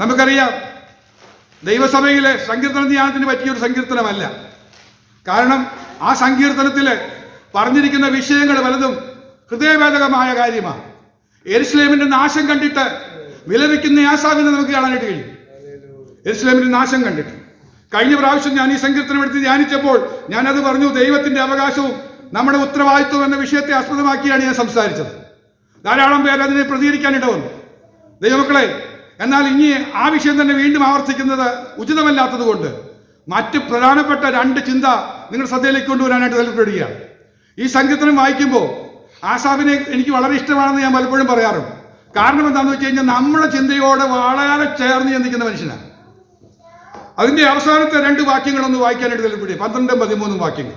നമുക്കറിയാം ദൈവസഭയിലെ സങ്കീർത്തന ധ്യാനത്തിന് പറ്റിയ ഒരു സങ്കീർത്തനമല്ല. കാരണം ആ സങ്കീർത്തനത്തിൽ പറഞ്ഞിരിക്കുന്ന വിഷയങ്ങൾ വലതും ഹൃദയവേദകമായ കാര്യമാണ്. എരുസ്ലേമിന്റെ നാശം കണ്ടിട്ട് വിലപിക്കുന്ന ആസാവിനെ നമുക്ക് കാണാനായിട്ട് കഴിയും. എരുസ്ലേമിന്റെ നാശം കണ്ടിട്ട്. കഴിഞ്ഞ പ്രാവശ്യം ഞാൻ ഈ സങ്കീർത്തനം എടുത്ത് ധ്യാനിച്ചപ്പോൾ ഞാനത് പറഞ്ഞു ദൈവത്തിന്റെ അവകാശവും നമ്മുടെ ഉത്തരവാദിത്വം എന്ന വിഷയത്തെ ആസ്പദമാക്കിയാണ് ഞാൻ സംസാരിച്ചത്. ധാരാളം പേർ അതിനെ പ്രതികരിക്കാനിട വന്നു. ദൈവമക്കളെ എന്നാൽ ഇനി ആ വിഷയം തന്നെ വീണ്ടും ആവർത്തിക്കുന്നത് ഉചിതമല്ലാത്തത് കൊണ്ട് മറ്റ് പ്രധാനപ്പെട്ട രണ്ട് ചിന്ത നിങ്ങൾ ശ്രദ്ധയിലേക്ക് കൊണ്ടുവരാനായിട്ട് താല്പര്യപ്പെടുകയാണ് ഈ സംഗീതം വായിക്കുമ്പോൾ ആസാഫിനെ എനിക്ക് വളരെ ഇഷ്ടമാണെന്ന് ഞാൻ പലപ്പോഴും പറയാറുണ്ട്. കാരണം എന്താണെന്ന് വെച്ച് കഴിഞ്ഞാൽ നമ്മുടെ ചിന്തയോടെ വളരെ ചേർന്ന് ചിന്തിക്കുന്ന മനുഷ്യനാണ്. അതിന്റെ അവസാനത്തെ രണ്ട് വാക്യങ്ങളൊന്ന് വായിക്കാനായിട്ട് താല്പര്യം പന്ത്രണ്ടും പതിമൂന്നും വാക്യങ്ങൾ.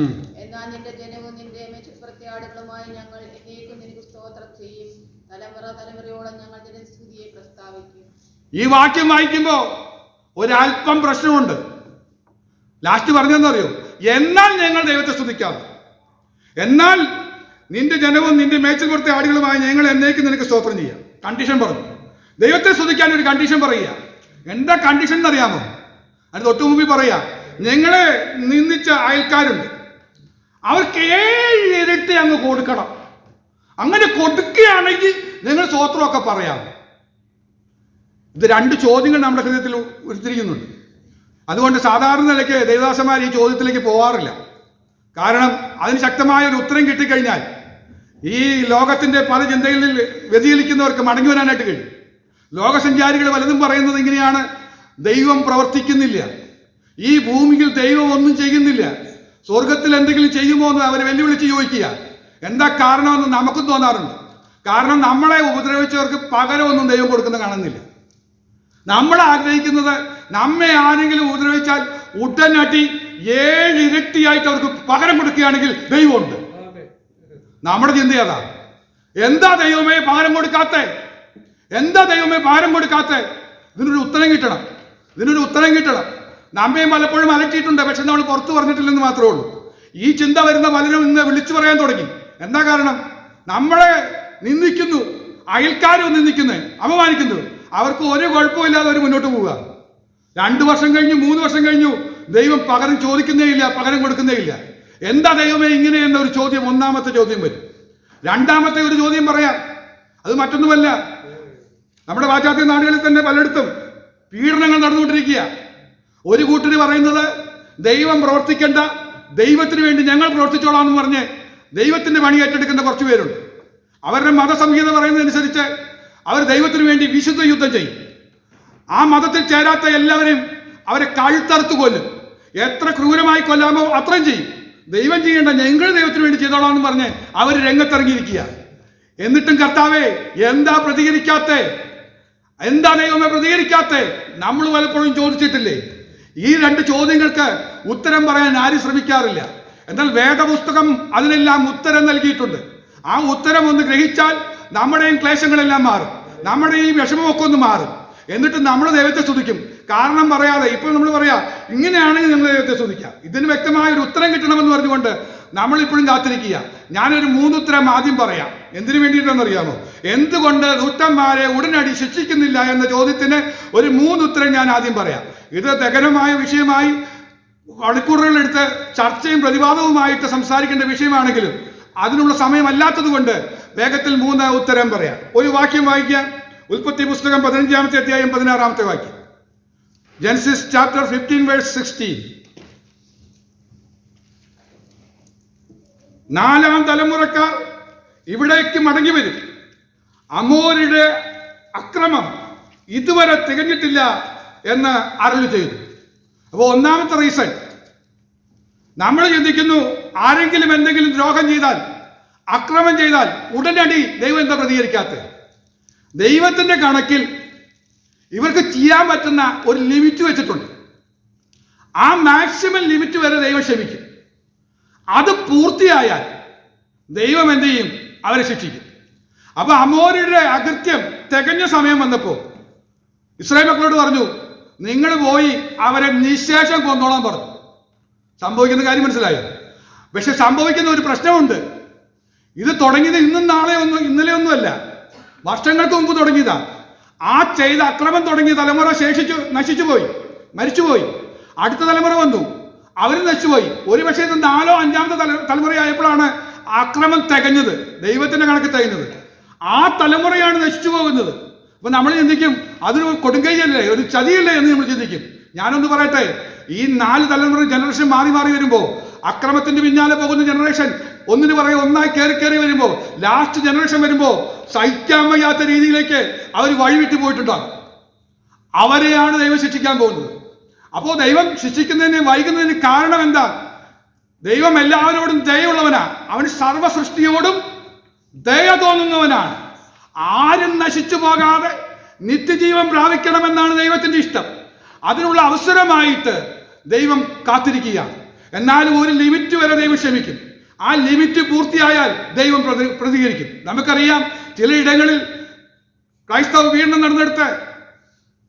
ഉം ഞങ്ങളുടെ എന്നാൽ നിന്റെ ജനവും നിന്റെ മെച്ചപ്രത്യാടുകളുമായി ഞങ്ങൾ എന്നേക്കും നിനക്ക് സ്തോത്രം ചെയ്യും. തലമുറ തലമുറയോളം ഞങ്ങൾ നിന്റെ സ്തുതിയെ പ്രസ്താവിക്കും. ഈ വാക്യം വായിക്കുമ്പോ ഒരല്പം പ്രശ്നമുണ്ട്. ലാസ്റ്റ് പറഞ്ഞെന്നറിയോ എന്നാൽ ഞങ്ങൾ ദൈവത്തെ സ്തുതിക്കാം. എന്നാൽ നിന്റെ ജനവും നിന്റെ മേച്ചിൽ കൊടുത്ത ആടുകളുമായി ഞങ്ങൾ എന്നേക്കും നിനക്ക് സ്തോത്രം ചെയ്യാം. കണ്ടീഷൻ പറഞ്ഞു. ദൈവത്തെ സ്തുതിക്കാൻ ഒരു കണ്ടീഷൻ പറയുക. എന്താ കണ്ടീഷൻ എന്ന് അറിയാമോ അതിന് തൊട്ടു മുമ്പിൽ പറയാ. ഞങ്ങളെ നിന്ദിച്ച അയൽക്കാരുണ്ട്. അവർക്ക് ഏഴ് ഇരട്ടി അങ്ങ് കൊടുക്കണം. അങ്ങനെ കൊടുക്കുകയാണെങ്കിൽ നിങ്ങൾ സ്വോത്രമൊക്കെ പറയാം. ഇത് രണ്ട് ചോദ്യങ്ങൾ നമ്മുടെ ഹൃദയത്തിൽ ഉരുത്തിരിക്കുന്നുണ്ട്. അതുകൊണ്ട് സാധാരണ നിലയ്ക്ക് ദേവദാസന്മാർ ഈ ചോദ്യത്തിലേക്ക് പോവാറില്ല. കാരണം അതിന് ശക്തമായ ഒരു ഉത്തരം കിട്ടിക്കഴിഞ്ഞാൽ ഈ ലോകത്തിന്റെ പല ചിന്തകളിൽ വ്യതിചലിക്കുന്നവർക്ക് മടങ്ങി വരാനായിട്ട് കഴിയും. ലോകസഞ്ചാരികൾ പലതും പറയുന്നത് ഇങ്ങനെയാണ്. ദൈവം പ്രവർത്തിക്കുന്നില്ല. ഈ ഭൂമിയിൽ ദൈവം ഒന്നും ചെയ്യുന്നില്ല. സ്വർഗത്തിൽ എന്തെങ്കിലും ചെയ്യുമോ എന്ന് അവർ വെല്ലുവിളിച്ച് ചോദിക്കുക. എന്താ കാരണമെന്ന് നമുക്കും തോന്നാറുണ്ട്. കാരണം നമ്മളെ ഉപദ്രവിച്ചവർക്ക് പകരമൊന്നും ദൈവം കൊടുക്കുന്ന കാണുന്നില്ല. നമ്മൾ ആഗ്രഹിക്കുന്നത് നമ്മെ ആരെങ്കിലും ഉപദ്രവിച്ചാൽ ഉടനടി ഏഴ് ഇരട്ടിയായിട്ട് അവർക്ക് പകരം കൊടുക്കുകയാണെങ്കിൽ ദൈവമുണ്ട്. നമ്മുടെ ചിന്ത അതാ. എന്താ ദൈവമേ പകരം കൊടുക്കാത്ത എന്താ ദൈവമേ പകരം കൊടുക്കാത്ത ഇതിനൊരു ഉത്തരം കിട്ടണം. ഇതിനൊരു ഉത്തരം കിട്ടണം. നമ്മയും പലപ്പോഴും അലട്ടിയിട്ടുണ്ട് പക്ഷെ നമ്മൾ പുറത്തു പറഞ്ഞിട്ടില്ലെന്ന് മാത്രമേ ഉള്ളൂ. ഈ ചിന്ത വരുന്ന പലരും ഇന്ന് വിളിച്ചു പറയാൻ തുടങ്ങി. എന്താ കാരണം? നമ്മളെ നിന്ദിക്കുന്നു അയൽക്കാരും നിന്ദിക്കുന്നു അപമാനിക്കുന്നു. അവർക്ക് ഒരു കുഴപ്പമില്ലാതെ അവർ മുന്നോട്ട് പോവുക. രണ്ടു വർഷം കഴിഞ്ഞു മൂന്ന് വർഷം കഴിഞ്ഞു ദൈവം പകരം ചോദിക്കുന്നേ ഇല്ല പകരം കൊടുക്കുന്നേ ഇല്ല. എന്താ ദൈവമേ ഇങ്ങനെ എന്ന ഒരു ചോദ്യം ഒന്നാമത്തെ ചോദ്യം വരും. രണ്ടാമത്തെ ഒരു ചോദ്യം പറയാം. അത് മറ്റൊന്നുമല്ല. നമ്മുടെ പാശ്ചാത്യ നാടുകളിൽ തന്നെ പലയിടത്തും പീഡനങ്ങൾ നടന്നുകൊണ്ടിരിക്കുക ഒരു കൂട്ടര് പറയുന്നത് ദൈവം പ്രവർത്തിക്കേണ്ട ദൈവത്തിന് വേണ്ടി ഞങ്ങൾ പ്രവർത്തിച്ചോളാം എന്ന് പറഞ്ഞ് ദൈവത്തിന്റെ പണി ഏറ്റെടുക്കുന്ന കുറച്ച് പേരുണ്ട്. അവരുടെ മതസംഹിത പറയുന്നതനുസരിച്ച് അവർ ദൈവത്തിന് വേണ്ടി വിശുദ്ധ യുദ്ധം ചെയ്യും. ആ മതത്തിൽ ചേരാത്ത എല്ലാവരെയും അവരെ കഴുത്തറുത്ത് കൊല്ലും. എത്ര ക്രൂരമായി കൊല്ലാമോ അത്രയും ചെയ്യും. ദൈവം ചെയ്യേണ്ട ഞങ്ങൾ ദൈവത്തിന് വേണ്ടി ചെയ്തോളാം എന്ന് പറഞ്ഞ് അവർ രംഗത്തിറങ്ങിയിരിക്കുക. എന്നിട്ടും കർത്താവേ എന്താ പ്രതികരിക്കാത്ത? എന്താ ദൈവമേ പ്രതികരിക്കാത്ത? നമ്മൾ പലപ്പോഴും ചോദിച്ചിട്ടില്ലേ? ഈ രണ്ട് ചോദ്യങ്ങൾക്ക് ഉത്തരം പറയാൻ ആരും ശ്രമിക്കാറില്ല. എന്നാൽ വേദപുസ്തകം അതിനെല്ലാം ഉത്തരം നൽകിയിട്ടുണ്ട്. ആ ഉത്തരം ഒന്ന് ഗ്രഹിച്ചാൽ നമ്മുടെയും ക്ലേശങ്ങളെല്ലാം മാറും. നമ്മുടെ ഈ വിഷമമൊക്കെ ഒന്ന് മാറും. എന്നിട്ട് നമ്മൾ ദൈവത്തെ സ്തുതിക്കും. കാരണം പറയാതെ ഇപ്പോൾ നമ്മൾ പറയാ ഇങ്ങനെയാണെങ്കിൽ നിങ്ങൾ ദൈവത്തെ സ്തുതിക്കാം ഇതിന് വ്യക്തമായ ഒരു ഉത്തരം കിട്ടണമെന്ന് പറഞ്ഞുകൊണ്ട് നമ്മൾ ഇപ്പോഴും കാത്തിരിക്കുക. ഞാനൊരു മൂന്നുത്തരം ആദ്യം പറയാം. എന്തിനു വേണ്ടിയിട്ടെന്നറിയാമോ എന്തുകൊണ്ട് ദുഷ്ടന്മാരെ ഉടനടി ശിക്ഷിക്കുന്നില്ല എന്ന ചോദ്യത്തിന് ഒരു മൂന്നുത്തരം ഞാൻ ആദ്യം പറയാം. ഇത് ദഗനമായ വിഷയമായി മണിക്കൂറുകളെടുത്ത് ചർച്ചയും പ്രതിവാദവുമായിട്ട് സംസാരിക്കേണ്ട വിഷയമാണെങ്കിലും അതിനുള്ള സമയമല്ലാത്തത് കൊണ്ട് വേഗത്തിൽ മൂന്ന് ഉത്തരം പറയാം. ഒരു വാക്യം വായിക്കാം ഉൽപ്പത്തി പുസ്തകം പതിനഞ്ചാമത്തെ അധ്യായം പതിനാറാമത്തെ വാക്യം. Genesis chapter fifteen verse sixteen. നാലാം തലമുറക്കാർ ഇവിടേക്ക് മടങ്ങി വരും. അമോരുടെ അക്രമം ഇതുവരെ തികഞ്ഞിട്ടില്ല. എന്ന് അരളി ചെയ്തു. അപ്പോൾ ഒന്നാമത്തെ റീസൺ നമ്മൾ ചിന്തിക്കുന്നു ആരെങ്കിലും എന്തെങ്കിലും ദ്രോഹം ചെയ്താൽ അക്രമം ചെയ്താൽ ഉടനടി ദൈവം എന്താ പ്രതികരിക്കാത്തത്? ദൈവത്തിന്റെ കണക്കിൽ ഇവർക്ക് ചെയ്യാൻ പറ്റുന്ന ഒരു ലിമിറ്റ് വെച്ചിട്ടുണ്ട്. ആ മാക്സിമം ലിമിറ്റ് വരെ ദൈവം ക്ഷമിക്കും. അത് പൂർത്തിയായാൽ ദൈവം എന്ത് ചെയ്യും? അവരെ ശിക്ഷിക്കും. അപ്പൊ അമോരിയുടെ അകൃത്യം തികഞ്ഞ സമയം വന്നപ്പോൾ ഇസ്രായേൽ മക്കളോട് പറഞ്ഞു നിങ്ങൾ പോയി അവരെ നിശേഷം കൊന്നോളാൻ പറഞ്ഞു. സംഭവിക്കുന്ന കാര്യം മനസ്സിലായോ? പക്ഷെ സംഭവിക്കുന്ന ഒരു പ്രശ്നമുണ്ട്. ഇത് തുടങ്ങിയത് ഇന്നും നാളെ ഒന്നും ഇന്നലെ ഒന്നുമല്ല വർഷങ്ങൾക്ക് മുമ്പ് തുടങ്ങിയതാ. ആ ചെയ്ത അക്രമം തുടങ്ങിയ തലമുറ ശേഷിച്ചു നശിച്ചു പോയി മരിച്ചുപോയി അടുത്ത തലമുറ വന്നു. അവരും നശിച്ചുപോയി ഒരു പക്ഷേ ഇത് നാലോ അഞ്ചാമത്തെ തല തലമുറയായപ്പോഴാണ് അക്രമം തികഞ്ഞത്. ദൈവത്തിന്റെ കണക്ക് തികഞ്ഞത്. ആ തലമുറയാണ് നശിച്ചു പോകുന്നത്. അപ്പൊ നമ്മൾ ചിന്തിക്കും അതൊരു കൊടുങ്കൈയല്ലേ ഒരു ചതിയല്ലേ എന്ന് നമ്മൾ ചിന്തിക്കും. ഞാനൊന്ന് പറയട്ടെ ഈ നാല് തലമുറ ജനറേഷൻ മാറി മാറി വരുമ്പോൾ അക്രമത്തിന്റെ പിന്നാലെ പോകുന്ന ജനറേഷൻ ഒന്നിന് പറയും ഒന്നായി കയറി കയറി വരുമ്പോൾ ലാസ്റ്റ് ജനറേഷൻ വരുമ്പോൾ സഹിക്കാൻ വയ്യാത്ത രീതിയിലേക്ക് അവർ വഴിവിട്ട് പോയിട്ടുണ്ടാകും അവരെയാണ് ദൈവം ശിക്ഷിക്കാൻ പോകുന്നത്. അപ്പോൾ ദൈവം ശിക്ഷിക്കുന്നതിന് വൈകുന്നതിന് കാരണം എന്താ? ദൈവം എല്ലാവരോടും ദയുള്ളവനാണ് അവൻ സർവ സൃഷ്ടിയോടും ദയ തോന്നുന്നവനാണ്. ആരും നശിച്ചു പോകാതെ നിത്യജീവൻ പ്രാപിക്കണമെന്നാണ് ദൈവത്തിന്റെ ഇഷ്ടം. അതിനുള്ള അവസരമായിട്ട് ദൈവം കാത്തിരിക്കുകയാണ്. എന്നാലും ഒരു ലിമിറ്റ് വരെ ദൈവം ക്ഷമിക്കും. ആ ലിമിറ്റ് പൂർത്തിയായാൽ ദൈവം പ്രതി- പ്രതികരിക്കും. നമുക്കറിയാം ചിലയിടങ്ങളിൽ ക്രൈസ്തവ വീണ്ടും നടന്നെടുത്ത്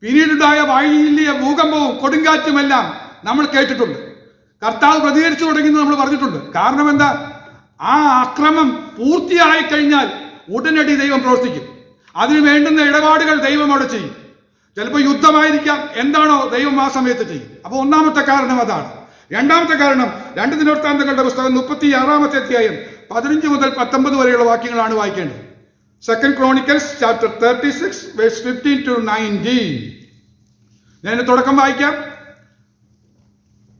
പിന്നീടുണ്ടായ വൈകില്യ ഭൂകമ്പവും കൊടുങ്കാറ്റുമെല്ലാം നമ്മൾ കേട്ടിട്ടുണ്ട്. കർത്താവ് പ്രതികരിച്ചു തുടങ്ങിയെന്ന് നമ്മൾ പറഞ്ഞിട്ടുണ്ട്. കാരണം എന്താ? ആ അക്രമം പൂർത്തിയായി കഴിഞ്ഞാൽ ഉടനടി ദൈവം പ്രവർത്തിക്കും. അതിന് വേണ്ടുന്ന ഇടപാടുകൾ ദൈവം അവിടെ ചെയ്യും. ചിലപ്പോൾ യുദ്ധമായിരിക്കാം. എന്താണോ ദൈവം ആ സമയത്ത് ചെയ്യും. അപ്പോൾ ഒന്നാമത്തെ കാരണം അതാണ്. രണ്ടാമത്തെ കാരണം രണ്ട് ദിനവൃത്താന്തങ്ങളുടെ പുസ്തകം മുപ്പത്തി ആറാമത്തെ അധ്യായം പതിനഞ്ച് മുതൽ പത്തൊമ്പത് വരെയുള്ള വാക്യങ്ങളാണ് വായിക്കേണ്ടത്. Second Chronicles chapter thirty six verse fifteen to nineteen ഞാൻ തുടക്കം വായിക്കാം.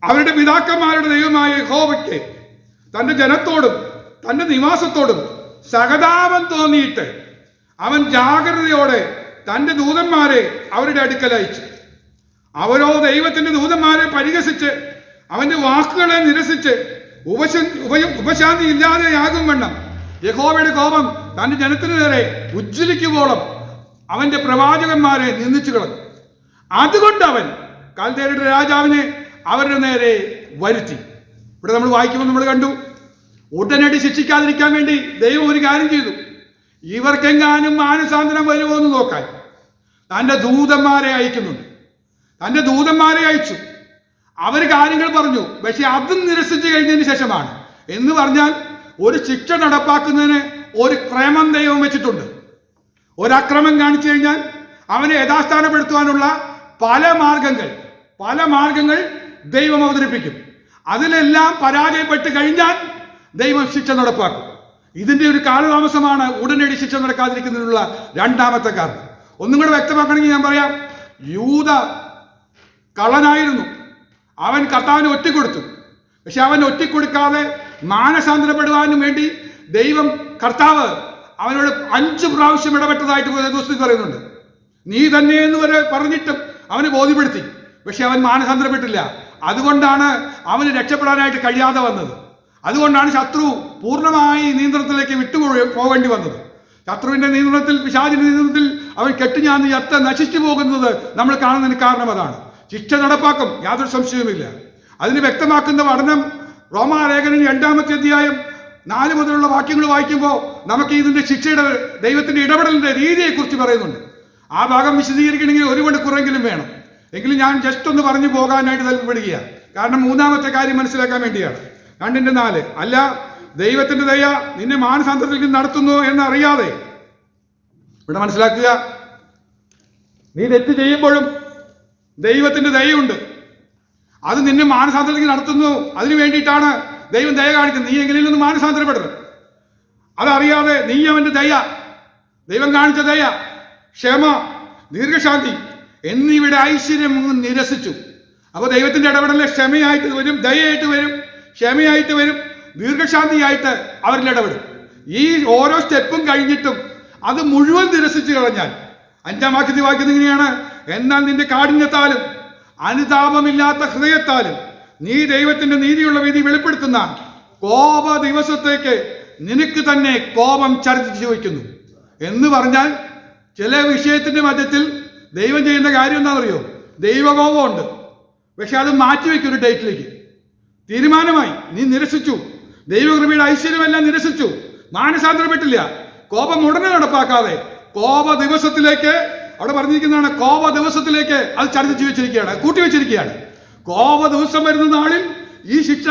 അവരുടെ പിതാക്കന്മാരുടെ ദൈവമായ ഹോവയ്ക്ക് തന്റെ ജനത്തോടും തന്റെ നിവാസത്തോടും സഹതാപം തോന്നിയിട്ട് അവൻ ജാഗ്രതയോടെ തന്റെ ദൂതന്മാരെ അവരുടെ അടുക്കൽ അയച്ചു. അവരോ ദൈവത്തിന്റെ ദൂതന്മാരെ പരിഹസിച്ച് അവന്റെ വാക്കുകളെ നിരസിച്ച് ഉപശ ഉപശാന്തി ഉപശാന്തി ഇല്ലാതെയാകും വണ്ണം. യഹോവയുടെ കോപം തന്റെ ജനത്തിനു നേരെ ഉജ്ജ്വലിക്കുവോളം അവന്റെ പ്രവാചകന്മാരെ നിന്ദിച്ചു കളഞ്ഞു. അതുകൊണ്ട് അവൻ കാൽതേരുടെ രാജാവിനെ അവരുടെ നേരെ വരുത്തി. ഇവിടെ നമ്മൾ വായിക്കുമ്പോൾ നമ്മൾ കണ്ടു ഉടനടി ശിക്ഷിക്കാതിരിക്കാൻ വേണ്ടി ദൈവം ഒരു കാര്യം ചെയ്തു. ഇവർക്കെങ്ങാനും മാനസാന്തരം വരുമോ എന്ന് നോക്കാൻ തന്റെ ദൂതന്മാരെ അയക്കുന്നുണ്ട്. തന്റെ ദൂതന്മാരെ അയച്ചു. അവർ കാര്യങ്ങൾ പറഞ്ഞു. പക്ഷെ അതും നിരസിച്ചു കഴിഞ്ഞതിന് ശേഷമാണ്. എന്ന് പറഞ്ഞാൽ ഒരു ശിക്ഷ നടപ്പാക്കുന്നതിന് ഒരു ക്രമം ദൈവം വെച്ചിട്ടുണ്ട്. ഒരക്രമം കാണിച്ചു കഴിഞ്ഞാൽ അവനെ യഥാസ്ഥാനപ്പെടുത്തുവാനുള്ള പല മാർഗങ്ങൾ പല മാർഗങ്ങൾ ദൈവം അവതരിപ്പിക്കും. അതിലെല്ലാം പരാജയപ്പെട്ട് കഴിഞ്ഞാൽ ദൈവം ശിക്ഷ നടപ്പാക്കും. ഇതിന്റെ ഒരു കാലതാമസമാണ് ഉടനടി ശിക്ഷ നടക്കാതിരിക്കുന്നതിനുള്ള രണ്ടാമത്തെ കാരണം. ഒന്നും കൂടെ വ്യക്തമാക്കണമെങ്കിൽ ഞാൻ പറയാം. യൂത കള്ളനായിരുന്നു. അവൻ കർത്താവിന് ഒറ്റിക്കൊടുത്തു. പക്ഷെ അവൻ ഒറ്റിക്കൊടുക്കാതെ മാനസാന്തരപ്പെടുവാനും വേണ്ടി ദൈവം കർത്താവ് അവനോട് അഞ്ച് പ്രാവശ്യം ഇടപെട്ടതായിട്ട് ദിവസത്തിൽ പറയുന്നുണ്ട്. നീ തന്നെ എന്ന് വരെ പറഞ്ഞിട്ടും അവന് ബോധ്യപ്പെടുത്തി. പക്ഷെ അവൻ മാനസാന്തരപ്പെട്ടില്ല. അതുകൊണ്ടാണ് അവന് രക്ഷപ്പെടാനായിട്ട് കഴിയാതെ വന്നത്. അതുകൊണ്ടാണ് ശത്രു പൂർണമായി നിയന്ത്രണത്തിലേക്ക് വിട്ടുപോ പോകേണ്ടി വന്നത്. ശത്രുവിന്റെ നിയന്ത്രണത്തിൽ പിശാചിന്റെ നിയന്ത്രണത്തിൽ അവൻ കെട്ടുഞാന്ന് ചത്ത നശിച്ചു പോകുന്നത് നമ്മൾ കാണുന്നതിന് കാരണം അതാണ്. ശിക്ഷ നടപ്പാക്കും യാതൊരു സംശയവുമില്ല. അതിന് വ്യക്തമാക്കുന്ന പഠനം റോമാലേഖനം രണ്ടാമത്തെ അധ്യായം നാല് മുതലുള്ള വാക്യങ്ങൾ വായിക്കുമ്പോൾ നമുക്ക് ഇതിന്റെ ശിക്ഷയുടെ ദൈവത്തിന്റെ ഇടപെടലിന്റെ രീതിയെക്കുറിച്ച് പറയുന്നുണ്ട്. ആ ഭാഗം വിശദീകരിക്കണമെങ്കിൽ ഒരു മണിക്കൂറെങ്കിലും വേണം. എങ്കിലും ഞാൻ ജസ്റ്റ് ഒന്ന് പറഞ്ഞു പോകാനായിട്ട് താല്പര്യപ്പെടുകയാണ് കാരണം മൂന്നാമത്തെ കാര്യം മനസ്സിലാക്കാൻ വേണ്ടിയാണ്. രണ്ടിന്റെ നാല് അല്ല ദൈവത്തിന്റെ ദയ നിന്നെ മാനസാന്തരത്തിലേക്ക് നടത്തുന്നു എന്ന് അറിയാതെ ഇവിടെ മനസ്സിലാക്കുക നീ തെറ്റ് ചെയ്യുമ്പോഴും ദൈവത്തിന്റെ ദയയുണ്ട്. അത് നിന്നെ മാനസാന്തരത്തിലേക്ക് നടത്തുന്നു. അതിനു വേണ്ടിയിട്ടാണ് ദൈവം ദയ കാണിക്കുന്നത്. നീ എങ്ങനെയും ഒന്ന് മാനസാന്തരപ്പെടരുത്. അതറിയാതെ നീ അവന്റെ ദയ ദൈവം കാണിച്ച ദയ ക്ഷമ ദീർഘശാന്തി എന്നിവയുടെ ഐശ്വര്യം നിരസിച്ചു. അപ്പോൾ ദൈവത്തിന്റെ ഇടപെടലിൽ ക്ഷമയായിട്ട് വരും ദയയായിട്ട് വരും ക്ഷമയായിട്ട് വരും. ദീർഘശാന്തിയായിട്ട് അവരിൽ ഇടപെടും. ഈ ഓരോ സ്റ്റെപ്പും കഴിഞ്ഞിട്ടും അത് മുഴുവൻ നിരസിച്ചു കളഞ്ഞാൽ അഞ്ചാം വാക്യത്തിൽ വായിക്കുന്നത് ഇങ്ങനെയാണ് എന്നാൽ നിന്റെ കാഠിന്യത്താലും അനുതാപമില്ലാത്ത ഹൃദയത്താലും നീ ദൈവത്തിന്റെ നീതിയുള്ള വിധി വെളിപ്പെടുത്തുന്ന കോപ ദിവസത്തേക്ക് നിനക്ക് തന്നെ കോപം ചർച്ചിച്ചു വയ്ക്കുന്നു. എന്ന് പറഞ്ഞാൽ ചില വിഷയത്തിന്റെ മധ്യത്തിൽ ദൈവം ചെയ്യുന്ന കാര്യം എന്താണെന്നറിയോ? ദൈവകോപമുണ്ട്. പക്ഷെ അത് മാറ്റിവെക്കും ഒരു ഡേറ്റിലേക്ക്. തീരുമാനമായി. നീ നിരസിച്ചു. ദൈവകൃപയുടെ ഐശ്വര്യമെല്ലാം നിരസിച്ചു. മാനസാന്തരപ്പെട്ടില്ല. കോപം ഉടനെ നടപ്പാക്കാതെ കോപ ദിവസത്തിലേക്ക് അവിടെ പറഞ്ഞിരിക്കുന്നതാണ് കോപ ദിവസത്തിലേക്ക് അത് ചരിച്ചു വെച്ചിരിക്കുകയാണ് കൂട്ടിവെച്ചിരിക്കുകയാണ് കോപ ദിവസം വരുന്ന നാളിൽ ഈ ശിക്ഷ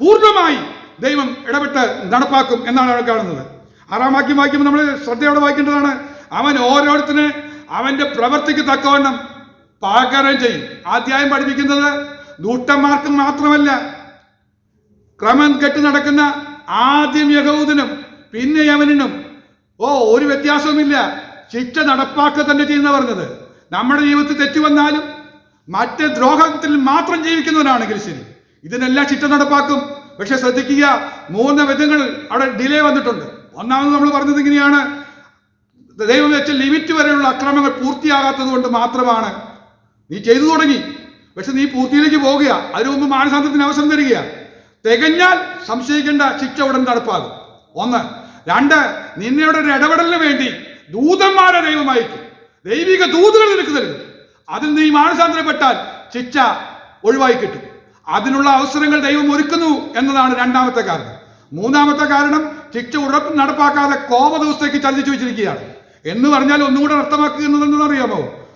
പൂർണമായി ദൈവം ഇടപെട്ട് നടപ്പാക്കും എന്നാണ് അവിടെ കാണുന്നത്. ആറാം വാക്യം വായിക്കുമ്പോൾ നമ്മൾ ശ്രദ്ധയോടെ വായിക്കേണ്ടതാണ് അവൻ ഓരോരുത്തരും അവന്റെ പ്രവൃത്തിക്ക് തക്കവണ്ണം പാകരം ചെയ്യും. ആദ്യായം പഠിപ്പിക്കുന്നത് ദൂട്ടന്മാർക്ക് മാത്രമല്ല ക്രമം കെട്ടി നടക്കുന്ന ആദ്യം യഹൂദനും പിന്നെ യവനും ഓ ഒരു വ്യത്യാസവുമില്ല. ശിക്ഷ നടപ്പാക്കുക തന്നെ ചെയ്യുന്ന പറഞ്ഞത്. നമ്മുടെ ജീവിതത്തിൽ തെറ്റുവന്നാലും മറ്റ് ദ്രോഹത്തിൽ മാത്രം ജീവിക്കുന്നവനാണെങ്കിൽ ശരി. ഇതിനെല്ലാം ശിക്ഷ നടപ്പാക്കും. പക്ഷെ ശ്രദ്ധിക്കുക മൂന്ന് വിധങ്ങൾ അവിടെ ഡിലേ വന്നിട്ടുണ്ട്. ഒന്നാമത് നമ്മൾ പറഞ്ഞത് ഇങ്ങനെയാണ്. ദൈവം വെച്ച ലിമിറ്റ് വരെയുള്ള അക്രമങ്ങൾ പൂർത്തിയാകാത്തത് കൊണ്ട് മാത്രമാണ് നീ ചെയ്തു തുടങ്ങി. പക്ഷെ നീ പൂർത്തിയിലേക്ക് പോകുക. അതിനു മുമ്പ് മാനസാന്തരത്തിന് അവസരം തരിക തികഞ്ഞാൽ സംശയിക്കേണ്ട ശിക്ഷ ഉടൻ നടപ്പാകും. ഒന്ന് രണ്ട് നിന്നയുടെ ഒരു ഇടപെടലിന് വേണ്ടി ദൂതന്മാരെ ദൈവം അയക്കും. ദൈവിക ദൂതുകൾ നിനക്ക് തരുന്നു അതിൽ നീ മാനസാന്തരപ്പെട്ടാൽ ശിക്ഷ ഒഴിവായി കിട്ടും. അതിനുള്ള അവസരങ്ങൾ ദൈവം ഒരുക്കുന്നു എന്നതാണ് രണ്ടാമത്തെ കാരണം. മൂന്നാമത്തെ കാരണം ശിക്ഷ ഉറപ്പ് നടപ്പാക്കാതെ കോപ ദിവസത്തേക്ക് ചതിച്ചു വെച്ചിരിക്കുകയാണ്. എന്ന് പറഞ്ഞാൽ ഒന്നുകൂടെ അർത്ഥമാക്കുന്നത് എന്തെന്നറിയാമോ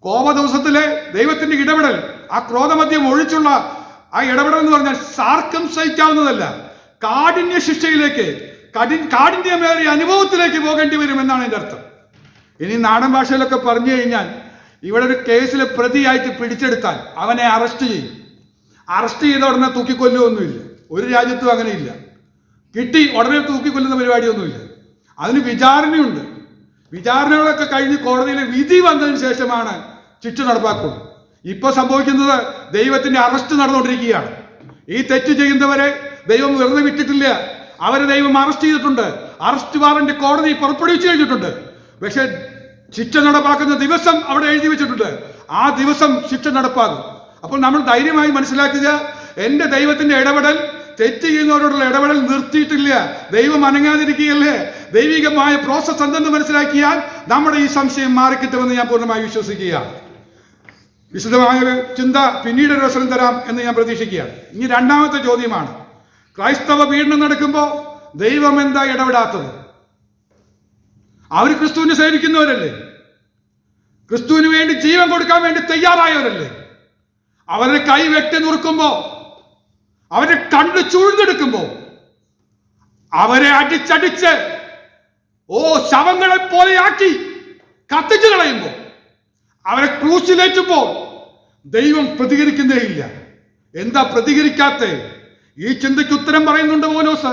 കോപ ദിവസത്തിലെ ദൈവത്തിന്റെ ഇടപെടൽ ആ ക്രോധമദ്യം ഒഴിച്ചുള്ള ആ ഇടപെടൽ എന്ന് പറഞ്ഞാൽ സാർക്കം സഹിക്കാവുന്നതല്ല. കാഠിന്യ ശിക്ഷയിലേക്ക് കഠി കാഠിന്യമേറിയ അനുഭവത്തിലേക്ക് പോകേണ്ടി വരും എന്നാണ് എന്റെ അർത്ഥം. ഇനി നാടൻ ഭാഷയിലൊക്കെ പറഞ്ഞു കഴിഞ്ഞാൽ ഇവിടെ ഒരു കേസിൽ പ്രതിയായിട്ട് പിടിച്ചെടുത്താൽ അവനെ അറസ്റ്റ് ചെയ്യും. അറസ്റ്റ് ചെയ്ത ഉടനെ തൂക്കിക്കൊല്ലുമൊന്നുമില്ല ഒരു രാജ്യത്തും അങ്ങനെയില്ല. കിട്ടി ഉടനെ തൂക്കിക്കൊല്ലുന്ന പരിപാടിയൊന്നുമില്ല. അതിന് വിചാരണയുണ്ട്. വിചാരണകളൊക്കെ കഴിഞ്ഞ് കോടതിയിലെ വിധി വന്നതിന് ശേഷമാണ് ശിക്ഷ നടപ്പാക്കുള്ളൂ ഇപ്പൊ സംഭവിക്കുന്നത് ദൈവത്തിന്റെ അറസ്റ്റ് നടന്നുകൊണ്ടിരിക്കുകയാണ്. ഈ തെറ്റ് ചെയ്യുന്നവരെ ദൈവം വെറുതെ വിട്ടിട്ടില്ല. അവരെ ദൈവം അറസ്റ്റ് ചെയ്തിട്ടുണ്ട്. അറസ്റ്റ് വാറന്റ് കോടതി പുറപ്പെടുവിച്ചു കഴിഞ്ഞിട്ടുണ്ട്. പക്ഷെ ശിക്ഷ നടപ്പാക്കുന്ന ദിവസം അവിടെ എഴുതി വെച്ചിട്ടുണ്ട്. ആ ദിവസം ശിക്ഷ നടപ്പാകും. അപ്പോൾ നമ്മൾ ധൈര്യമായി മനസ്സിലാക്കുക എന്റെ ദൈവത്തിന്റെ ഇടപെടൽ തെറ്റ് ചെയ്യുന്നവരോടുള്ള ഇടപെടൽ നിർത്തിയിട്ടില്ല. ദൈവം അനങ്ങാതിരിക്കുകയല്ലേ? ദൈവികമായ പ്രോസസ് എന്തെന്ന് മനസ്സിലാക്കിയാൽ നമ്മുടെ ഈ സംശയം മാറിക്കിട്ടുമെന്ന് ഞാൻ പൂർണമായി വിശ്വസിക്കുകയാണ്. വിശദമായ ഒരു ചിന്ത പിന്നീട് ഒരു അവസരം തരാം എന്ന് ഞാൻ പ്രതീക്ഷിക്കുകയാണ്. ഇനി രണ്ടാമത്തെ ചോദ്യമാണ്. ക്രൈസ്തവ പീഡനം നടക്കുമ്പോൾ ദൈവം എന്താ ഇടപെടാത്തത്? അവർ ക്രിസ്തുവിനെ സേവിക്കുന്നവരല്ലേ? ക്രിസ്തുവിന് വേണ്ടി ജീവൻ കൊടുക്കാൻ വേണ്ടി തയ്യാറായവരല്ലേ? അവരുടെ കൈ വെട്ടി നുറുക്കുമ്പോ അവരെ കണ്ണ് ചൂഴ്ന്നെടുക്കുമ്പോ അവരെ അടിച്ചടിച്ച് ഓ ശവങ്ങളെ പോലെയാക്കി കത്തിച്ചു കളയുമ്പോ അവരെ ക്രൂശിലേറ്റുമ്പോൾ ദൈവം പ്രതികരിക്കുന്നേ ഇല്ല. എന്താ പ്രതികരിക്കാത്ത? ഈ ചിന്തയ്ക്ക് ഉത്തരം പറയുന്നുണ്ട് മോനോസ്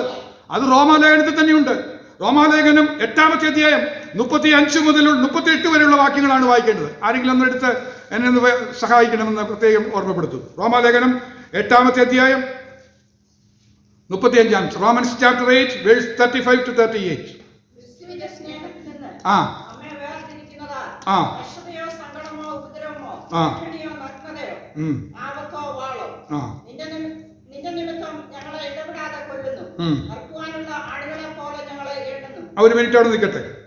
അത് റോമാലേഖനത്തിൽ തന്നെയുണ്ട്. റോമാലേഖനം എട്ടാമത്തെ അധ്യായം മുപ്പത്തി അഞ്ച് മുതൽ മുപ്പത്തി എട്ട് വരെയുള്ള വാക്യങ്ങളാണ് വായിക്കേണ്ടത്. ആരെങ്കിലും ഒന്നെടുത്ത് എന്നെ ഒന്ന് സഹായിക്കണമെന്ന് പ്രത്യേകം ഓർമ്മപ്പെടുത്തും. റോമാലേഖനം എട്ടാമത്തെ അധ്യായം മുപ്പത്തി അഞ്ചാം. Romans chapter eight verse thirty five to thirty eight ആ. ആ. പട്ടിണിയോ നഗ്നതയോ ആപത്തോ വാളോ? ആ. നിന്റെ നിമി- നിന്റെ നിമിത്തം ഞങ്ങളെ ഇടപെടാതെ കൊല്ലുന്നു. ഉം. അർക്കുവാനുള്ള ആളുകളെ പോലെ ഞങ്ങളെ എണ്ണുന്നു. ഒരു മിനിറ്റ് അവിടെ നിൽക്കട്ടെ.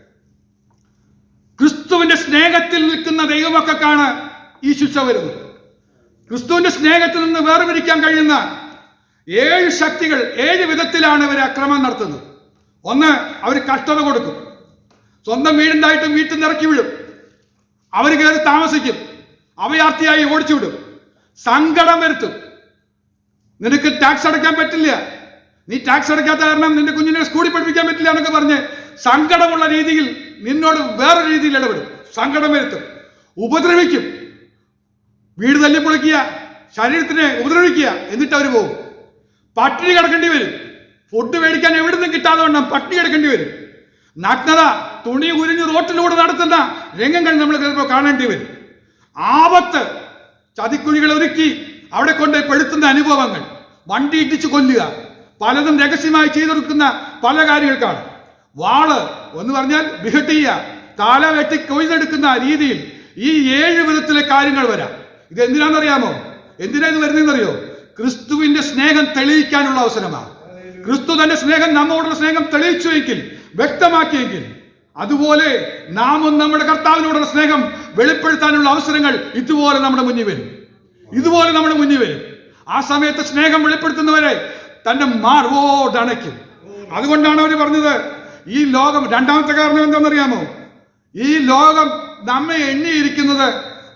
ക്രിസ്തുവിന്റെ സ്നേഹത്തിൽ നിൽക്കുന്ന ദൈവമക്കൾക്കാണ് ഈ ശിക്ഷ വരുന്നത്. ക്രിസ്തുവിന്റെ സ്നേഹത്തിൽ നിന്ന് വേർപിരിക്കാൻ കഴിയുന്ന ഏഴ് ശക്തികൾ ഏഴ് വിധത്തിലാണ് ഇവർ അക്രമം നടത്തുന്നത്. ഒന്ന് അവർ കഷ്ടത കൊടുക്കും. സ്വന്തം വീടുണ്ടായിട്ടും വീട്ടിൽ നിന്ന് ഇറക്കി വിടും. അവർ കയറി താമസിക്കും. അഭയാർത്ഥിയായി ഓടിച്ചു വിടും. സങ്കടം വരുത്തും. നിനക്ക് ടാക്സ് അടയ്ക്കാൻ പറ്റില്ല. നീ ടാക്സ് അടയ്ക്കാത്ത കാരണം നിന്റെ കുഞ്ഞിനെ സ്കൂളിൽ പഠിപ്പിക്കാൻ പറ്റില്ല എന്നൊക്കെ പറഞ്ഞ് സങ്കടമുള്ള രീതിയിൽ നിന്നോട് വേറെ രീതിയിൽ ഇടപെടും. സങ്കടം വരുത്തും. ഉപദ്രവിക്കും. വീട് തല്ലിപ്പൊളിക്കുക. ശരീരത്തിനെ ഉപദ്രവിക്കുക. എന്നിട്ട് അവർ പോകും. പട്ടിണി കിടക്കേണ്ടി വരും. ഫുഡ് മേടിക്കാൻ എവിടെ നിന്നും കിട്ടാതെ വേണം പട്ടിണി കിടക്കേണ്ടി വരും. നഗ്നത തുണി ഉരിഞ്ഞ് റോട്ടിലൂടെ നടത്തുന്ന രംഗങ്ങൾ നമ്മൾ ചിലപ്പോൾ കാണേണ്ടി വരും. ആപത്ത് ചതിക്കുഴികൾ ഒരുക്കി അവിടെ കൊണ്ട് പെടുത്തുന്ന അനുഭവങ്ങൾ. വണ്ടി ഇടിച്ചു കൊല്ലുക. പലതും രഹസ്യമായി ചെയ്തെടുക്കുന്ന പല കാര്യങ്ങൾക്കാണ്. വാൾ എന്ന് പറഞ്ഞാൽ ബിഹട്ട് ചെയ്യുക. തല വെട്ടി കൊയ്തെടുക്കുന്ന രീതിയിൽ ഈ ഏഴ് വിധത്തിലെ കാര്യങ്ങൾ വരാം. ഇത് എന്തിനാണെന്നറിയാമോ? എന്തിനാ ഇത് വരുന്നതെന്നറിയോ? ക്രിസ്തുവിന്റെ സ്നേഹം തെളിയിക്കാനുള്ള അവസരമാണ്. ക്രിസ്തു തന്റെ സ്നേഹം നമ്മോടുള്ള സ്നേഹം തെളിയിച്ചുവെങ്കിൽ വ്യക്തമാക്കിയെങ്കിൽ അതുപോലെ നാമും നമ്മുടെ കർത്താവിനോടുള്ള സ്നേഹം വെളിപ്പെടുത്താനുള്ള അവസരങ്ങൾ ഇതുപോലെ നമ്മുടെ മുന്നിൽ വരും. ഇതുപോലെ നമ്മുടെ മുന്നിൽ വരും. ആ സമയത്ത് സ്നേഹം വെളിപ്പെടുത്തുന്നവരെ തന്റെ മാർവോടണയ്ക്കും അതുകൊണ്ടാണ് അവർ പറഞ്ഞത് ഈ ലോകം രണ്ടാമത്തെ കാരണം എന്താണെന്നറിയാമോ? ഈ ലോകം നമ്മെ എണ്ണിയിരിക്കുന്നത്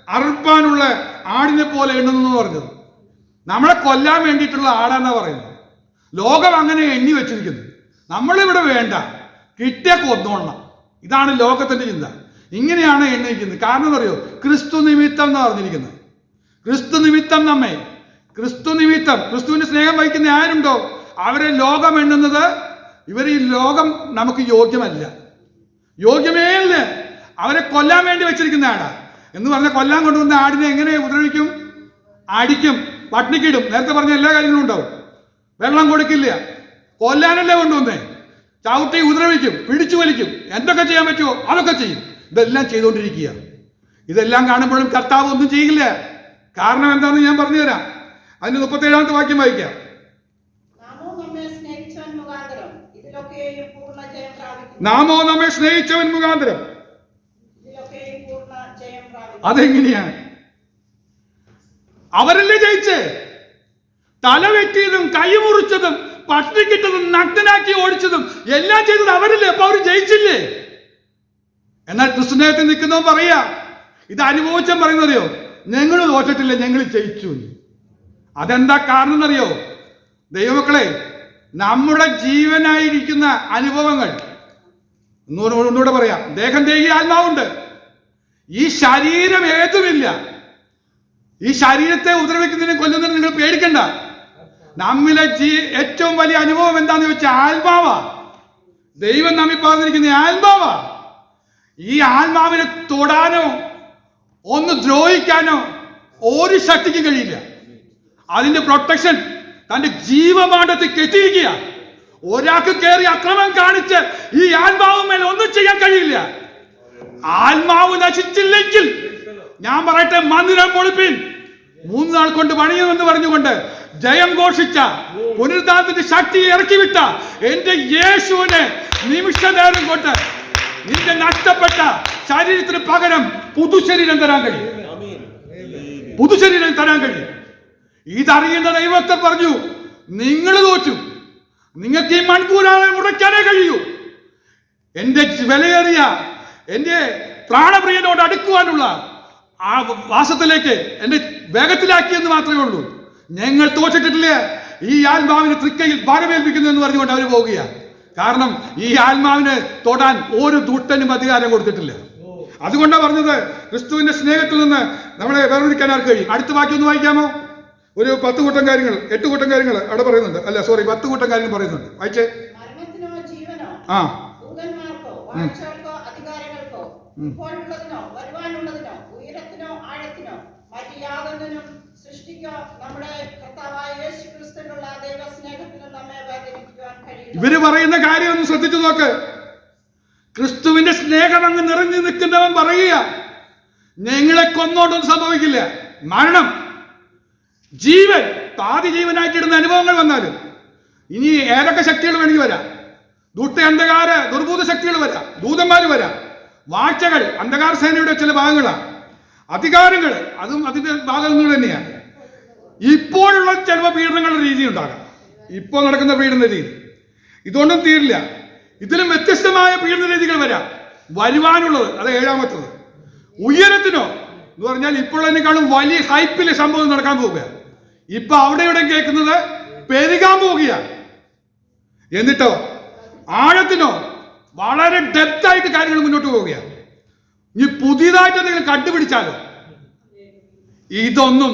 അറുപ്പാനുള്ള ആടിനെ പോലെ എണ്ണുന്നു പറഞ്ഞത്. നമ്മളെ കൊല്ലാൻ വേണ്ടിയിട്ടുള്ള ആടാന്നാ പറയുന്നത്. ലോകം അങ്ങനെ എണ്ണി വെച്ചിരിക്കുന്നു. നമ്മളിവിടെ വേണ്ട. കിട്ടിയ കൊന്നോളണം. ഇതാണ് ലോകത്തിന്റെ ചിന്ത. ഇങ്ങനെയാണ് എണ്ണയിക്കുന്നത് കാരണം എന്നറിയോ ക്രിസ്തു നിമിത്തം എന്ന് പറഞ്ഞിരിക്കുന്നത്. ക്രിസ്തു നിമിത്തം നമ്മെ. ക്രിസ്തു നിമിത്തം. ക്രിസ്തുവിന്റെ സ്നേഹം വഹിക്കുന്ന ആരുണ്ടോ? അവരെ ലോകം എണ്ണുന്നത് ഇവർ ഈ ലോകം നമുക്ക് യോഗ്യമല്ല. യോഗ്യമേ അല്ല അവരെ കൊല്ലാൻ വേണ്ടി വെച്ചിരിക്കുന്ന ആടാ. എന്ന് പറഞ്ഞാൽ കൊല്ലാൻ കൊണ്ടുവന്ന ആടിനെ എങ്ങനെ ഉപദ്രവിക്കും? അടിക്കും. പട്ടിണിക്കിടും. നേരത്തെ പറഞ്ഞ എല്ലാ കാര്യങ്ങളും ഉണ്ടാവും. വെള്ളം കൊടുക്കില്ല. കൊല്ലാനല്ലേ കൊണ്ടുവന്നേ? ചവിട്ടി ഉപദ്രവിക്കും പിടിച്ചു വലിക്കും. എന്തൊക്കെ ചെയ്യാൻ പറ്റുമോ അതൊക്കെ ചെയ്യും. ഇതെല്ലാം ചെയ്തുകൊണ്ടിരിക്കുക. ഇതെല്ലാം കാണുമ്പോഴും കർത്താവ് ഒന്നും ചെയ്യില്ല. കാരണം എന്താണെന്ന് ഞാൻ പറഞ്ഞുതരാം. അതിന് മുപ്പത്തേഴാമത്തെ വാക്യം വായിക്കാം. നാമോ നമ്മെ സ്നേഹിച്ചവൻ മുഖാന്തരം. അതെങ്ങനെയാണ് അവരല്ലേ ജയിച്ചേ? തല വെട്ടിയതും കൈ മുറിച്ചതും പട്ടിണിക്കിട്ടതും നഗ്നനാക്കി ഓടിച്ചതും എല്ലാം ചെയ്തത് അവരല്ലേ? അപ്പൊ അവർ ജയിച്ചില്ലേ? എന്നാൽ ക്രിസ്തുനേഹത്തിൽ നിൽക്കുന്നവൻ പറയാ ഇത് അനുഭവിച്ചാൽ പറയുന്നറിയോ ഞങ്ങൾ തോറ്റിട്ടില്ല ഞങ്ങൾ ജയിച്ചു അതെന്താ കാരണം എന്നറിയോ? ദൈവമക്കളെ നമ്മുടെ ജീവനായിരിക്കുന്ന അനുഭവങ്ങൾ. ഒന്നുകൂടെ പറയാം. ദേഹം ദേഹി ആത്മാവുണ്ട്. ഈ ശരീരം ഏതുമില്ല. ഈ ശരീരത്തെ ഉപദ്രവിക്കുന്നതിനും കൊല്ലുന്നതിനും നിങ്ങൾ പേടിക്കണ്ട. നമ്മിലെ ജീ ഏറ്റവും വലിയ അനുഭവം എന്താന്ന് ചോദിച്ചാൽ ആത്മാവ. ദൈവം നമ്മി പറഞ്ഞിരിക്കുന്ന ആത്മാവ. ഈ ആത്മാവിനെ തൊടാനോ ഒന്ന് ദ്രോഹിക്കാനോ ഒരു ശക്തിക്ക് കഴിയില്ല. അതിന്റെ പ്രൊട്ടക്ഷൻ തന്റെ ജീവമാണ്ടത്തിൽ കെട്ടിയിരിക്കുക. ഒരാൾക്ക് കയറി അക്രമം കാണിച്ച് ഈ ആത്മാവുമേൽ ഒന്നും ചെയ്യാൻ കഴിയില്ല. ആത്മാവ് നശിച്ചില്ലെങ്കിൽ ഞാൻ പറയട്ടെ മന്ദിരം പൊളിപ്പിൻ. മൂന്ന് നാൾ കൊണ്ട് പണിയുമെന്ന് പറഞ്ഞുകൊണ്ട് ജയം ഘോഷിച്ച പുനരുദ്ധാനത്തിന്റെ ശക്തി ഇറക്കി വിട്ട എന്റെ യേശുവിനെ നിമിഷ നേരം കൊണ്ട് നിന്റെ നഷ്ടപ്പെട്ട ശരീരത്തിന് പകരം പുതുശരീരം തരാൻ കഴിയും. പുതുശരീരം തരാൻ കഴിയും. ഇതറിയുന്ന ദൈവത്തെ പറഞ്ഞു നിങ്ങൾ തോറ്റു. നിങ്ങൾക്ക് ഈ മൺകൂരാളെ മുടക്കാനേ കഴിയൂ. എന്റെ വിലയേറിയ എന്റെ പ്രാണപ്രിയനോട് അടുക്കുവാനുള്ള ആ വാസത്തിലേക്ക് എന്നെ വേഗത്തിലാക്കിയെന്ന് മാത്രമേ ഉള്ളൂ. ഞങ്ങൾ തോറ്റിട്ടില്ല ഈ ആത്മാവിനെ തൃക്കയിൽ ഭാരമേൽപ്പിക്കുന്നു എന്ന് പറഞ്ഞുകൊണ്ട് അവർ പോവുകയാണ്. കാരണം ഈ ആത്മാവിനെ തൊടാൻ ഒരു ദൂട്ടനും അധികാരം കൊടുത്തിട്ടില്ല. അതുകൊണ്ടാണ് പറഞ്ഞത് ക്രിസ്തുവിന്റെ സ്നേഹത്തിൽ നിന്ന് നമ്മളെ വേർതിരിക്കാൻ ആർക്ക് കഴിയും? അടുത്ത ബാക്കി ഒന്ന് വായിക്കാമോ? ഒരു പത്ത് കൂട്ടം കാര്യങ്ങൾ എട്ട് കൂട്ടം കാര്യങ്ങൾ അവിടെ പറയുന്നുണ്ട്. അല്ല സോറി പത്ത് കൂട്ടം കാര്യങ്ങൾ പറയുന്നുണ്ട്. വായിച്ചേ. ആ. ദൂതന്മാർക്കോ മറ്റു യാതൊന്നിനും സൃഷ്ടിക്കോ നമ്മുടെ കർത്താവായ യേശു ക്രിസ്തുവിനുള്ള ദൈവ സ്നേഹത്തിന് നമ്മെ വേദനിപ്പിക്കുവാൻ കഴിയില്ല. ഇവർ പറയുന്ന കാര്യം ഒന്ന് ശ്രദ്ധിച്ചു നോക്ക്. ക്രിസ്തുവിന്റെ സ്നേഹം അങ്ങ് നിറഞ്ഞു നിൽക്കുന്നവൻ പറയുക നിങ്ങളെ കൊന്നോട്ടൊന്നും സംഭവിക്കില്ല. മരണം. ജീവൻ. പാതി ജീവനായിട്ടിടുന്ന അനുഭവങ്ങൾ വന്നാലും. ഇനി ഏതൊക്കെ ശക്തികൾ വേണമെങ്കിൽ വരാം? ദുട്ട അന്ധകാര ദുർഭൂത ശക്തികൾ വരാം. ദൂതന്മാർ വരാം. വാഴ്ചകൾ. അന്ധകാര സേനയുടെ ചില ഭാഗങ്ങളാണ് അധികാരങ്ങൾ അതും അതിന്റെ ഭാഗങ്ങൾ തന്നെയാണ്. ഇപ്പോഴുള്ള ചിലപ്പോൾ പീഡനങ്ങളുടെ രീതി ഉണ്ടാകാം. ഇപ്പോൾ നടക്കുന്ന പീഡന രീതി. ഇതുകൊണ്ടും തീരില്ല. ഇതിലും വ്യത്യസ്തമായ പീഡന രീതികൾ വരാം. വരുവാനുള്ളത് അത് ഏഴാമത്തത്. ഉയരത്തിനോ എന്ന് പറഞ്ഞാൽ ഇപ്പോഴതിനേക്കാളും വലിയ ഹൈപ്പിൽ സംഭവം നടക്കാൻ പോവുകയാണ് ഇപ്പൊ അവിടെ ഇവിടെ കേൾക്കുന്നത് പെരുകാൻ പോവുകയാണ് എന്നിട്ടോ ആഴത്തിനോ വളരെ ഡെപ്തായിട്ട് കാര്യങ്ങൾ മുന്നോട്ട് പോവുകയാണ് ഇനി പുതിയതായിട്ട് എന്തെങ്കിലും കണ്ടുപിടിച്ചാലോ? ഇതൊന്നും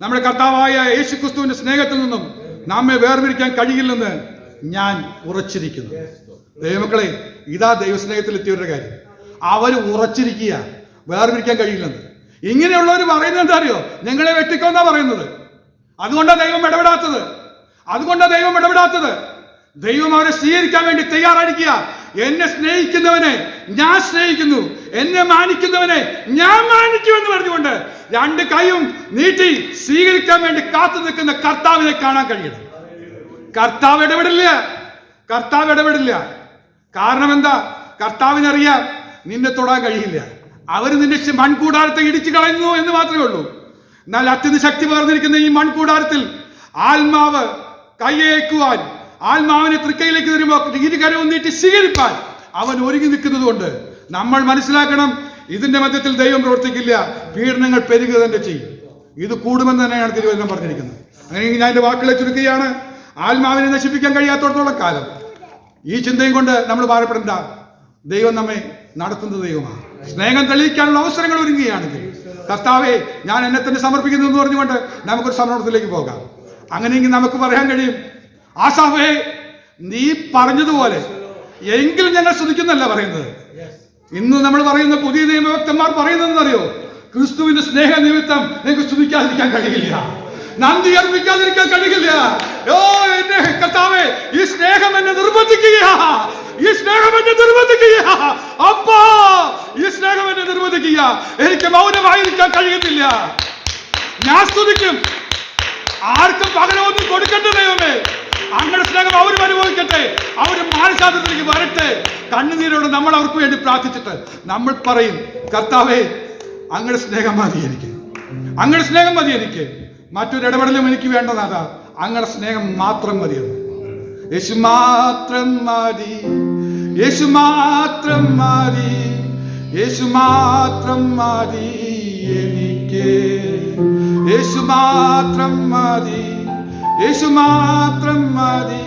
നമ്മുടെ കർത്താവായ യേശു ക്രിസ്തുവിന്റെ സ്നേഹത്തിൽ നിന്നും നമ്മെ വേർതിരിക്കാൻ കഴിയില്ലെന്ന് ഞാൻ ഉറച്ചിരിക്കുന്നു. ദൈവമക്കളെ ഇതാ ദൈവസ്നേഹത്തിൽ എത്തിയവരുടെ കാര്യം. അവർ ഉറച്ചിരിക്കുക വേർതിരിക്കാൻ കഴിയില്ലെന്ന് ഇങ്ങനെയുള്ളവർ പറയുന്നത് എന്താ അറിയോ നിങ്ങളെ വെട്ടിക്കൊന്നാ പറയുന്നത്. അതുകൊണ്ടാണ് ദൈവം ഇടപെടാത്തത്. അതുകൊണ്ടാണ് ദൈവം ഇടപെടാത്തത്. ദൈവം അവരെ സ്വീകരിക്കാൻ വേണ്ടി തയ്യാറായിരിക്കുക എന്നെ സ്നേഹിക്കുന്നവനെ ഞാൻ സ്നേഹിക്കുന്നു. എന്നെ മാനിക്കുന്നവനെ ഞാൻ മാനിക്കുമെന്ന് പറഞ്ഞുകൊണ്ട് രണ്ട് കൈയും നീട്ടി സ്വീകരിക്കാൻ വേണ്ടി കാത്തു നിൽക്കുന്ന കർത്താവിനെ കാണാൻ കഴിയണം. കർത്താവ് ഇടപെടില്ല. കർത്താവ് ഇടപെടില്ല. കാരണം എന്താ? കർത്താവിനറിയാം നിന്നെ തൊടാൻ കഴിയില്ല. അവർ നിന്റെ മൺകൂടാരത്തെ ഇടിച്ചു കളയുന്നു എന്ന് മാത്രമേ ഉള്ളൂ. എന്നാൽ അത്യന്ത ശക്തി പകർന്നിരിക്കുന്ന ഈ മൺകൂടാരത്തിൽ ആത്മാവ് കയ്യേക്കുവാൻ ആത്മാവിനെ തൃക്കയിലേക്ക് തരുമ്പോൾ ഇരുകരവും നീട്ടി സ്വീകരിപ്പാൻ അവൻ ഒരുങ്ങി നിൽക്കുന്നത് കൊണ്ട് നമ്മൾ മനസ്സിലാക്കണം ഇതിന്റെ മധ്യത്തിൽ ദൈവം പ്രവർത്തിക്കില്ല പീഡനങ്ങൾ പെരുകുക തന്നെ ചെയ്യും. ഇത് കൂടുമെന്ന് തന്നെയാണ് തിരുവനന്തപുരം പറഞ്ഞിരിക്കുന്നത്. അങ്ങനെയെങ്കിൽ ഞാൻ എന്റെ വാക്കുകളെ ചുരുക്കുകയാണ്. ആത്മാവിനെ നശിപ്പിക്കാൻ കഴിയാത്തോടത്തോളം കാലം. ഈ ചിന്തയും കൊണ്ട് നമ്മൾ ഭാരപ്പെടേണ്ട. ദൈവം നമ്മെ നടത്തുന്ന ദൈവമാണ്. സ്നേഹം തെളിയിക്കാനുള്ള അവസരങ്ങൾ ഒരുങ്ങുകയാണെങ്കിൽ കർത്താവെ ഞാൻ എന്നെ തന്നെ സമർപ്പിക്കുന്നു എന്ന് പറഞ്ഞുകൊണ്ട് നമുക്കൊരു സമർപ്പണത്തിലേക്ക് പോകാം. അങ്ങനെയെങ്കിൽ നമുക്ക് പറയാൻ കഴിയും ആസാഫേ നീ പറഞ്ഞതുപോലെ. എങ്കിലും ഞങ്ങൾ ശ്രദ്ധിക്കുന്നല്ല പറയുന്നത്. ഇന്ന് നമ്മൾ പറയുന്ന പുതിയ നിയമഭക്തന്മാർ പറയുന്നതെന്നറിയോ ക്രിസ്തുവിന്റെ സ്നേഹ നിമിത്തം നിങ്ങൾക്ക് സ്തുതിക്കാതിരിക്കാൻ കഴിയില്ല. നന്ദി അർപ്പിക്കാതിരിക്കാൻ കഴിയില്ല. ഓ എന്റെ കർത്താവേ ഈ സ്നേഹം എന്നെ നിർബന്ധിക്കുക ഈ സ്നേഹം എന്നെ നിർബന്ധിക്കുക അപ്പാ ഈ സ്നേഹം എന്നെ നിർബന്ധിക്കുക എനിക്ക് മൗനമായിരിക്കാൻ കഴിയുന്നില്ല. ഞാൻ സ്തുതിക്കും. ആർക്കും പകരമൊന്നും കൊടുക്കണ്ട ദൈവമേ. അങ്ങനെ സ്നേഹം അവരും അനുഭവിക്കട്ടെ. അവർ മാനസാന്തരത്തിലേക്ക് വരട്ടെ. കണ്ണുനീരോട് നമ്മൾ അവർക്ക് വേണ്ടി പ്രാർത്ഥിച്ചിട്ട് നമ്മൾ പറയും കർത്താവേ അങ്ങനെ സ്നേഹം മതി എനിക്ക് അങ്ങനെ സ്നേഹം മതി എനിക്ക് മറ്റൊരു ഇടപെടലും എനിക്ക് വേണ്ടതാ അങ്ങനെ സ്നേഹം മാത്രം മതിയെന്ന്. യേശു മാത്രം മതി. യേശു മാത്രം മതി. യേശു മാത്രം മതി എനിക്ക്. യേശു മാത്രം മതി. യേശു മാത്രം മതി.